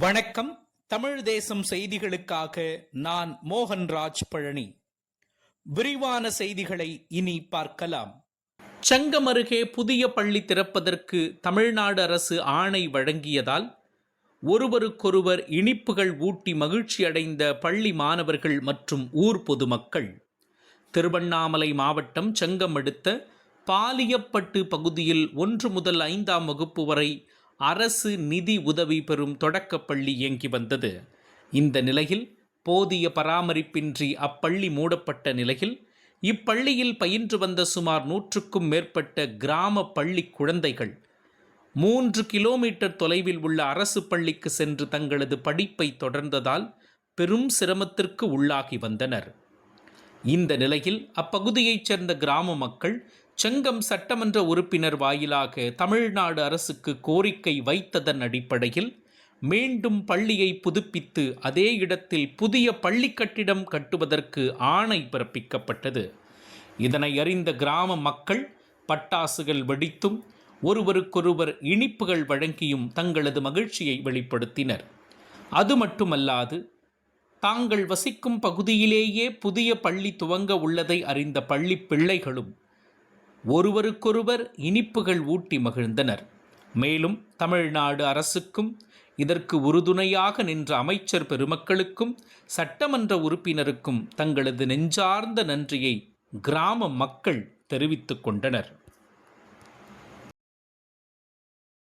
வணக்கம். தமிழ் தேசம் செய்திகளுக்காக நான் மோகன்ராஜ் பழனி. விரிவான செய்திகளை இனி பார்க்கலாம். சங்கம் அருகே புதிய பள்ளி திறப்பதற்கு தமிழ்நாடு அரசு ஆணை வழங்கியதால் ஒருவருக்கொருவர் இனிப்புகள் ஊட்டி மகிழ்ச்சி அடைந்த பள்ளி மாணவர்கள் மற்றும் ஊர் பொதுமக்கள். திருவண்ணாமலை மாவட்டம் செங்கம் அடுத்த பாலியப்பட்டு பகுதியில் ஒன்று முதல் ஐந்தாம் வகுப்பு வரை அரசு நிதி உதவி பெறும் தொடக்கப்பள்ளி இயங்கி வந்தது. இந்த நிலையில் போதிய பராமரிப்பின்றி அப்பள்ளி மூடப்பட்ட நிலையில் இப்பள்ளியில் பயின்று வந்த சுமார் நூற்றுக்கும் மேற்பட்ட கிராம பள்ளி குழந்தைகள் மூன்று கிலோமீட்டர் தொலைவில் உள்ள அரசு பள்ளிக்கு சென்று தங்களது படிப்பை தொடர்ந்ததால் பெரும் சிரமத்திற்கு உள்ளாகி வந்தனர். இந்த நிலையில் அப்பகுதியைச் சேர்ந்த கிராம மக்கள் செங்கம் சட்டமன்ற உறுப்பினர் வாயிலாக தமிழ்நாடு அரசுக்கு கோரிக்கை வைத்ததன் அடிப்படையில் மீண்டும் பள்ளியை புதுப்பித்து அதே இடத்தில் புதிய பள்ளி கட்டிடம் கட்டுவதற்கு ஆணை பிறப்பிக்கப்பட்டது. இதனை அறிந்த கிராம மக்கள் பட்டாசுகள் வெடித்தும் ஒருவருக்கொருவர் இனிப்புகள் வழங்கியும் தங்களது மகிழ்ச்சியை வெளிப்படுத்தினர். அது மட்டுமல்லாது தாங்கள் வசிக்கும் பகுதியிலேயே புதிய பள்ளி துவங்க உள்ளதை அறிந்த பள்ளி பிள்ளைகளும் ஒருவருக்கொருவர் இனிப்புகள் ஊட்டி மகிழ்ந்தனர். மேலும் தமிழ்நாடு அரசுக்கும் இதற்கு உறுதுணையாக நின்ற அமைச்சர் பெருமக்களுக்கும் சட்டமன்ற உறுப்பினருக்கும் தங்களது நெஞ்சார்ந்த நன்றியை கிராம மக்கள் தெரிவித்துக் கொண்டனர்.